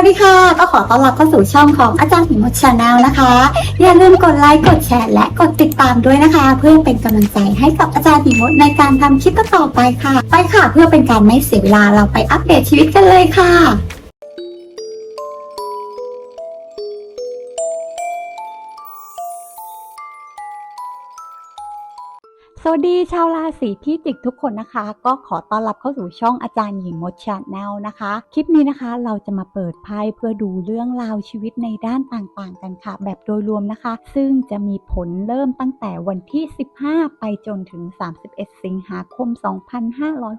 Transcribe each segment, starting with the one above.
วัสดีค่ะ ก็ขอต้อนรับเข้าสู่ช่องของอาจารย์หญิงมดชาแนลนะคะ อย่าลืมกดไลค์กดแชร์และกดติดตามด้วยนะคะ เพื่อเป็นกำลังใจให้กับอาจารย์หญิงมดในการทำคลิปต่อไปค่ะ ไปค่ะเพื่อเป็นการไม่เสียเวลาเราไปอัปเดตชีวิตกันเลยค่ะ วัสดีชาวราศีพิจิกทุกคนนะคะ ก็ขอต้อนรับเข้าสู่ช่องอาจารย์หญิงมดชาแนลนะคะ คลิปนี้นะคะเราจะมาเปิดไพ่เพื่อดูเรื่องราวชีวิตในด้านต่างๆ กันค่ะ แบบโดยรวมนะคะ ซึ่งจะมีผลเริ่มตั้งแต่วันที่ 15 ไปจนถึง 31 สิงหาคม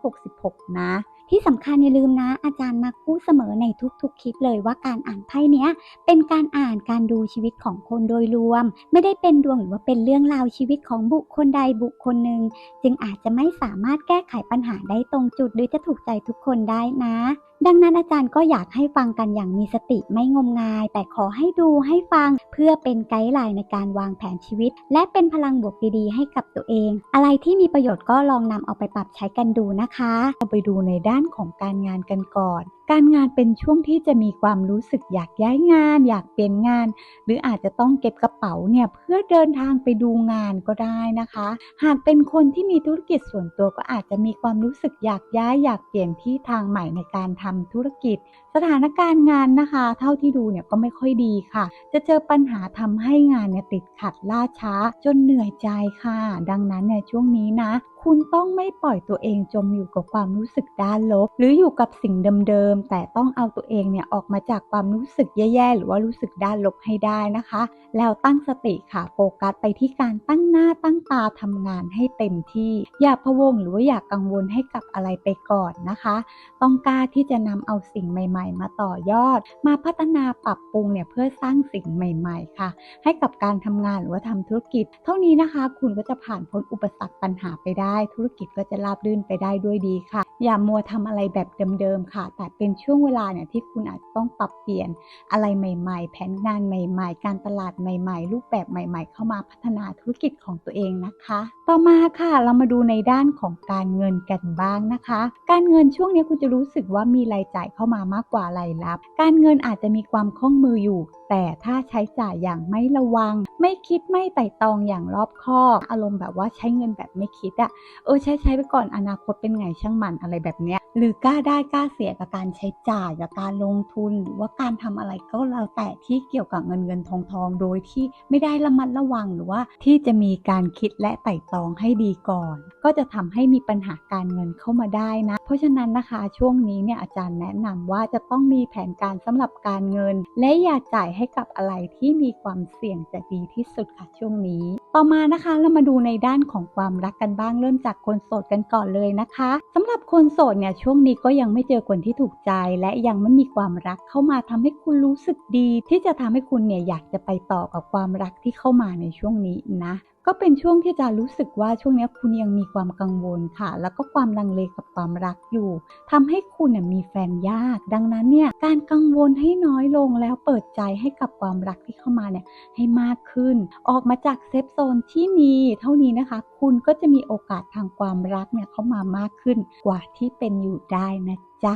2566 นะ ที่สำคัญอย่าลืมนะ อาจารย์มักพูดเสมอในทุกๆคลิปเลยว่าการอ่านไพ่เนี้ยเป็นการอ่านการดูชีวิตของคนโดยรวม ไม่ได้เป็นดวงหรือว่าเป็นเรื่องราวชีวิตของบุคคลใดบุคคลหนึ่งจึงอาจจะไม่สามารถแก้ไขปัญหาได้ตรงจุดหรือจะถูกใจทุกคนได้นะ ดังนั้นอาจารย์ก็อยากให้ฟังกันอย่างมีสติไม่งมงาย แต่ขอให้ดูให้ฟังเพื่อเป็นไกด์ไลน์ในการวางแผนชีวิต และเป็นพลังบวกดีๆ ให้กับตัวเอง อะไรที่มีประโยชน์ก็ลองนำเอาไปปรับใช้กันดูนะคะ เราไปดูในด้านของการงานกันก่อน การงานเป็นช่วงที่จะมีความรู้สึกอยากย้ายงาน อยากเปลี่ยนงาน หรืออาจจะต้องเก็บกระเป๋าเนี่ยเพื่อเดินทางไปดูงานก็ได้นะคะ หากเป็นคนที่มีธุรกิจส่วนตัวก็อาจจะมีความรู้สึกอยากย้ายอยากเปลี่ยนที่ทางใหม่ในการทำธุรกิจ สถานการณ์งานนะคะ เท่าที่ดูเนี่ยก็ไม่ค่อยดีค่ะ จะเจอปัญหาทำให้งานเนี่ยติดขัดล่าช้า จนเหนื่อยใจค่ะ ดังนั้นเนี่ยช่วงนี้นะคุณต้องไม่ปล่อยตัวเองจมอยู่กับความรู้สึกด้านลบ หรืออยู่กับสิ่งเดิมๆ แต่ต้องเอาตัวเองเนี่ยออกมาจากความรู้สึกแย่ๆ หรือว่ารู้สึกด้านลบให้ได้นะคะ แล้วตั้งสติค่ะโฟกัสไปที่การตั้งหน้าตั้งตาทำงานให้เต็มที่ อย่าพะวงหรือว่าอย่ากังวลให้กับอะไรไปก่อนนะคะ ต้องกล้าที่จะนำเอาสิ่งใหม่ ๆ มาต่อยอด มาพัฒนาปรับปรุงเนี่ยเพื่อสร้างสิ่งใหม่ ๆ ค่ะ ให้กับการทำงานหรือว่าทำธุรกิจ เท่านี้นะคะ คุณก็จะผ่านพ้นอุปสรรคปัญหาไปได้ได้ ธุรกิจก็จะราบรื่นไปได้ด้วยดีค่ะ อย่ามัวทำอะไรแบบเดิมๆค่ะ แต่เป็นช่วงเวลาเนี่ยที่คุณอาจจะต้องปรับเปลี่ยนอะไรใหม่ๆ แผนงานใหม่ ๆ การตลาดใหม่ ๆ รูปแบบใหม่ ๆ เข้ามาพัฒนาธุรกิจของตัวเองนะคะ ต่อมาค่ะเรามาดูในด้านของการเงินกันบ้างนะคะ การเงินช่วงนี้คุณจะรู้สึกว่ามีรายจ่ายเข้ามามากกว่ารายรับ การเงินอาจจะมีความคล่องมืออยู่ แต่ถ้าใช้จ่ายอย่างไม่ระวัง ไม่คิดไม่ไต่ตองอย่างรอบคอบอารมณ์แบบว่าใช้เงินแบบไม่คิดอะเออใช้ใช้ไปก่อนอนาคตเป็นไงช่างมันอะไรแบบเนี้ยหรือกล้าได้กล้าเสียกับการใช้จ่ายกับการลงทุนหรือว่าการทำอะไรก็แล้วแต่ที่เกี่ยวกับเงินเงินทองทองโดยที่ไม่ได้ระมัดระวังหรือว่าที่จะมีการคิดและไต่ตองให้ดีก่อน ก็จะทำให้มีปัญหาการเงินเข้ามาได้นะ เพราะฉะนั้นนะคะช่วงนี้เนี่ยอาจารย์แนะนำว่าจะต้องมีแผนการสำหรับการเงิน และอย่าจ่ายให้กับอะไรที่มีความเสี่ยงจะดีที่สุดค่ะช่วงนี้ ต่อมานะคะเรามาดูในด้านของความรักกันบ้างเริ่มจากคนโสดกันก่อนเลยนะคะสำหรับคนโสดเนี่ยช่วงนี้ก็ยังไม่เจอคนที่ถูกใจ และยังไม่มีความรักเข้ามาทำให้คุณรู้สึกดี ที่จะทำให้คุณเนี่ยอยากจะไปต่อกับความรักที่เข้ามาในช่วงนี้นะ ก็เป็นช่วงที่จะรู้สึกว่าช่วงนี้คุณยังมีความกังวลค่ะ แล้วก็ความลังเลกับความรักอยู่ทำให้คุณมีแฟนยาก ดังนั้นเนี่ยการกังวลให้น้อยลงแล้วเปิดใจให้กับความรักที่เข้ามาเนี่ยให้มากขึ้น ออกมาจากเซฟโซนที่มีเท่านี้นะคะ คุณก็จะมีโอกาสทางความรักเนี่ยเข้ามามากขึ้นกว่าที่เป็นอยู่ได้นะจ๊ะ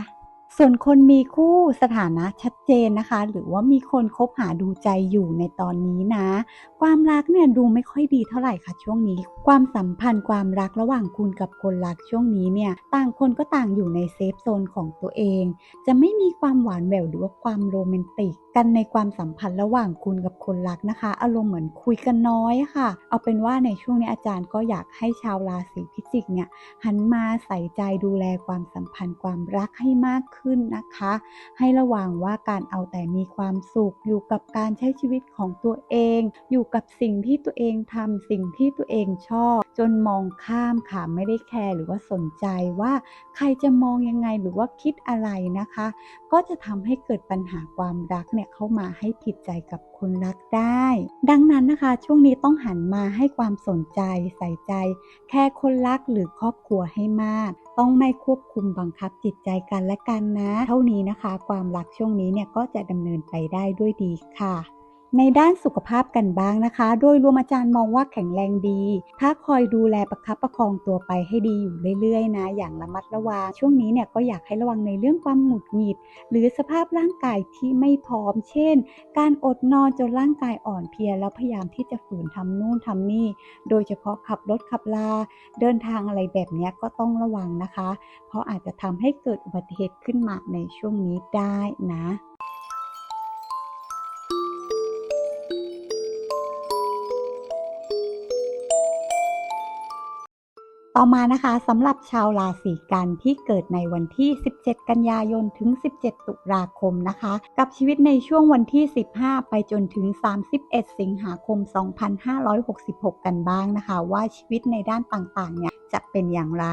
ส่วนคนมีคู่สถานะชัดเจนนะคะ หรือว่ามีคนคบหาดูใจอยู่ในตอนนี้นะ ความรักเนี่ยดูไม่ค่อยดีเท่าไหร่ค่ะช่วงนี้ ความสัมพันธ์ความรักระหว่างคุณกับคนรักช่วงนี้เนี่ยต่างคนก็ต่างอยู่ในเซฟโซนของตัวเอง จะไม่มีความหวานแหววหรือว่าความโรแมนติกกันในความสัมพันธ์ระหว่างคุณกับคนรักนะคะ อารมณ์เหมือนคุยกันน้อยค่ะ เอาเป็นว่าในช่วงนี้อาจารย์ก็อยากให้ชาวราศีพิจิกเนี่ยหันมาใส่ใจดูแลความสัมพันธ์ความรักให้มากขึ้นนะคะ ให้ระวังว่าการเอาแต่มีความสุขอยู่กับการใช้ชีวิตของตัวเอง อยู่กับสิ่งที่ตัวเองทำสิ่งที่ตัวเองชอบ จนมองข้ามค่ะไม่ได้แคร์หรือว่าสนใจว่าใครจะมองยังไงหรือว่าคิดอะไรนะคะ ก็จะทำให้เกิดปัญหาความรักเนี่ยเข้ามาให้ผิดใจกับคนรักได้ ดังนั้นนะคะ ช่วงนี้ต้องหันมาให้ความสนใจใส่ใจ แค่คนรักหรือครอบครัวให้มาก ต้องไม่ควบคุมบังคับจิตใจกันและกันนะ เท่านี้นะคะ ความรักช่วงนี้เนี่ยก็จะดำเนินไปได้ด้วยดีค่ะ ในด้านสุขภาพกันบ้างนะคะ โดยรวมอาจารย์มองว่าแข็งแรงดี ถ้าคอยดูแลประคับประคองตัวไปให้ดีอยู่เรื่อยๆนะ อย่างระมัดระวัง ช่วงนี้เนี่ยก็อยากให้ระวังในเรื่องความหงุดหงิด หรือสภาพร่างกายที่ไม่พร้อม เช่น การอดนอนจนร่างกายอ่อนเพลีย แล้วพยายามที่จะฝืนทำนู่นทำนี่ โดยเฉพาะขับรถขับลา เดินทางอะไรแบบนี้ก็ต้องระวังนะคะ เพราะอาจจะทำให้เกิดอุบัติเหตุขึ้นมาในช่วงนี้ได้นะ ต่อมานะคะสำหรับชาวราศีกันที่เกิดในวันที่ 17 กันยายนถึง 17 ตุลาคมนะคะ กับชีวิตในช่วงวันที่ 15 ไปจนถึง 31 สิงหาคม 2566 กันบ้างนะคะ ว่าชีวิตในด้านต่างๆ เนี่ยจะเป็นอย่างไร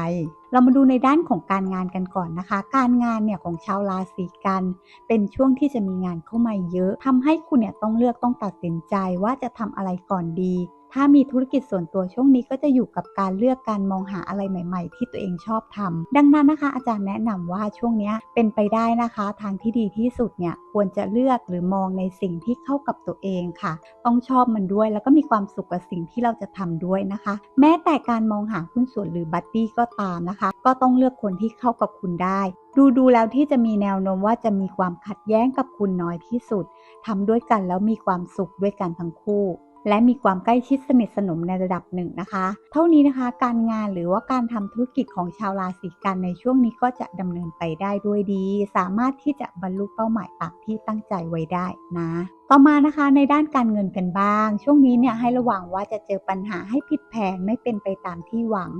เรามาดูในด้านของการงานกันก่อนนะคะ การงานเนี่ยของชาวราศีกัน เป็นช่วงที่จะมีงานเข้ามาเยอะทำให้คุณเนี่ยต้องเลือกต้องตัดสินใจว่าจะทำอะไรก่อนดี ถ้ามีธุรกิจส่วนตัวช่วงนี้ก็จะอยู่กับการเลือกการมองหาอะไรใหม่ ๆ ที่ตัวเองชอบทำดังนั้นนะคะ อาจารย์แนะนำว่าช่วงนี้เป็นไปได้นะคะ ทางที่ดีที่สุดเนี่ยควรจะเลือกหรือมองในสิ่งที่เข้ากับตัวเองค่ะ ต้องชอบมันด้วยแล้วก็มีความสุขกับสิ่งที่เราจะทำด้วยนะคะ แม้แต่การมองหาหุ้นส่วนหรือบัดดี้ก็ตามนะคะ ก็ต้องเลือกคนที่เข้ากับคุณได้ ดูดูแล้วที่จะมีแนวโน้มว่าจะมีความขัดแย้งกับคุณน้อยที่สุดทำด้วยกันแล้วมีความสุขด้วยกันทั้งคู่ และมีความใกล้ชิดสนิทสนมในระดับหนึ่งนะคะ เท่านี้นะคะการงานหรือว่าการทำธุรกิจของชาวราศีกันในช่วงนี้ก็จะดำเนินไปได้ด้วยดี สามารถที่จะบรรลุเป้าหมายตามที่ตั้งใจไว้ได้นะต่อมานะคะในด้านการเงินกันบ้าง ช่วงนี้เนี่ยให้ระวังว่าจะเจอปัญหาให้ผิดแผนไม่เป็นไปตามที่หวัง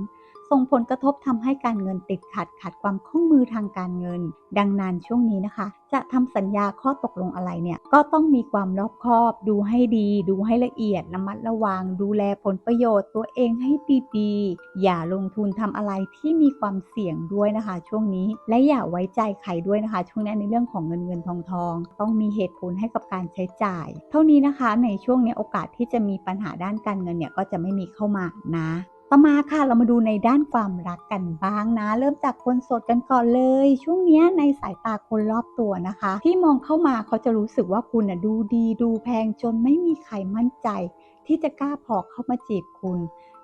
ส่งผลกระทบทำให้การเงินติดขัดขาดความคล่องมือทางการเงิน ดังนั้นช่วงนี้นะคะ จะทำสัญญาข้อตกลงอะไรเนี่ยก็ต้องมีความรอบคอบ ดูให้ดี ดูให้ละเอียดระมัดระวัง ดูแลผลประโยชน์ตัวเองให้ดีๆ อย่าลงทุนทำอะไรที่มีความเสี่ยงด้วยนะคะ ช่วงนี้และอย่าไว้ใจใครด้วยนะคะ ช่วงนี้ในเรื่องของเงินเงินทองทอง ต้องมีเหตุผลให้กับการใช้จ่าย เท่านี้นะคะในช่วงนี้โอกาสที่จะมีปัญหาด้านการเงินเนี่ยก็จะไม่มีเข้ามานะ ต่อมาค่ะเรามาดูในด้านความรักกันบ้างนะ เริ่มจากคนโสดกันก่อนเลย ช่วงนี้ในสายตาคนรอบตัวนะคะ ที่มองเข้ามาเขาจะรู้สึกว่าคุณน่ะดูดีดูแพงจนไม่มีใครมั่นใจ ที่จะกล้าพอเข้ามาจีบคุณ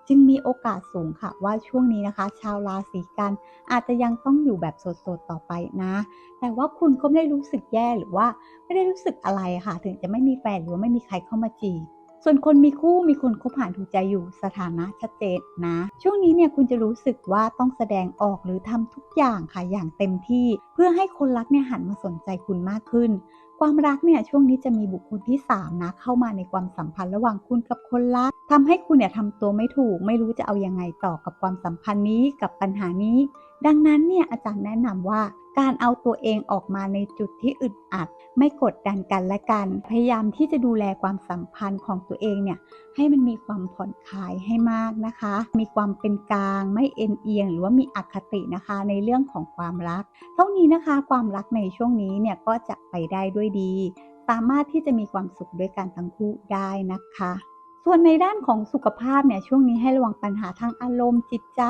จึงมีโอกาสสูงค่ะว่าช่วงนี้นะคะ ชาวราศีกันอาจจะยังต้องอยู่แบบโสดๆต่อไปนะ แต่ว่าคุณก็ไม่ได้รู้สึกแย่หรือว่าไม่ได้รู้สึกอะไรค่ะ ถึงจะไม่มีแฟนหรือว่าไม่มีใครเข้ามาจีบ ส่วนคนมีคู่มีคนคบหาดูใจอยู่สถานะชัดเจนนะ ช่วงนี้เนี่ยคุณจะรู้สึกว่าต้องแสดงออกหรือทำทุกอย่างค่ะอย่างเต็มที่ เพื่อให้คนรักเนี่ยหันมาสนใจคุณมากขึ้น ความรักเนี่ยช่วงนี้จะมีบุคคลที่ 3 นะเข้ามาในความสัมพันธ์ระหว่างคุณกับคนรักทำให้คุณเนี่ยทำตัวไม่ถูก ไม่รู้จะเอาอยังไงต่อกับความสัมพันธ์นี้กับปัญหานี้ ดังนั้นเนี่ยอาจารย์แนะนำว่าการเอาตัวเองออกมาในจุดที่อึดอัด ไม่กดดันกันและกัน พยายามที่จะดูแลความสัมพันธ์ของตัวเองเนี่ยให้มันมีความผ่อนคลายให้มากนะคะ มีความเป็นกลางไม่เอ็นเอียง หรือว่ามีอคตินะคะในเรื่องของความรัก เท่านี้นะคะความรักในช่วงนี้เนี่ยก็จะไปได้ด้วยดี สามารถที่จะมีความสุขด้วยกันทั้งคู่ได้นะคะ ส่วนในด้านของสุขภาพเนี่ยช่วงนี้ให้ระวังปัญหาทางอารมณ์จิตใจ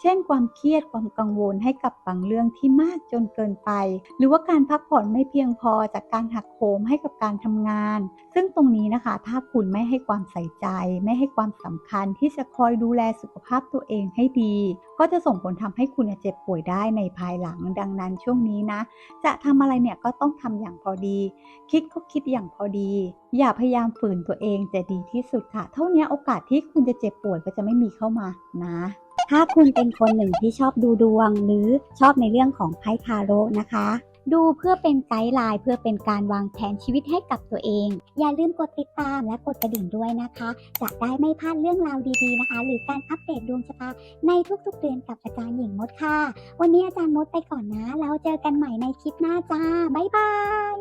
เช่น ความเครียดความกังวลให้กับบางเรื่องที่มากจนเกินไป หรือว่าการพักผ่อนไม่เพียงพอจากการหักโหมให้กับการทำงาน ซึ่งตรงนี้นะคะ ถ้าคุณไม่ให้ความใส่ใจ ไม่ให้ความสำคัญที่จะคอยดูแลสุขภาพตัวเองให้ดีก็จะส่งผลทำให้คุณเจ็บป่วยได้ในภายหลังดังนั้นช่วงนี้นะ จะทำอะไรเนี่ยก็ต้องทำอย่างพอดี คิดก็คิดอย่างพอดี อย่าพยายามฝืนตัวเองจะดีที่สุดค่ะ เท่านี้โอกาสที่คุณจะเจ็บป่วยก็จะไม่มีเข้ามานะถ้าคุณเป็นคนหนึ่งที่ชอบดูดวงหรือชอบในเรื่องของไพ่ทาโร่นะคะ ดูเพื่อเป็นไกด์ไลน์เพื่อเป็นการวางแผนชีวิตให้กับตัวเอง อย่าลืมกดติดตามและกดกระดิ่งด้วยนะคะ จะได้ไม่พลาดเรื่องราวดีๆนะคะ หรือการอัปเดตดวงชะตาในทุกๆเดือนกับอาจารย์หญิงมดค่ะ วันนี้อาจารย์มดไปก่อนนะ แล้วเจอกันใหม่ในคลิปหน้าจ้า บ๊ายบาย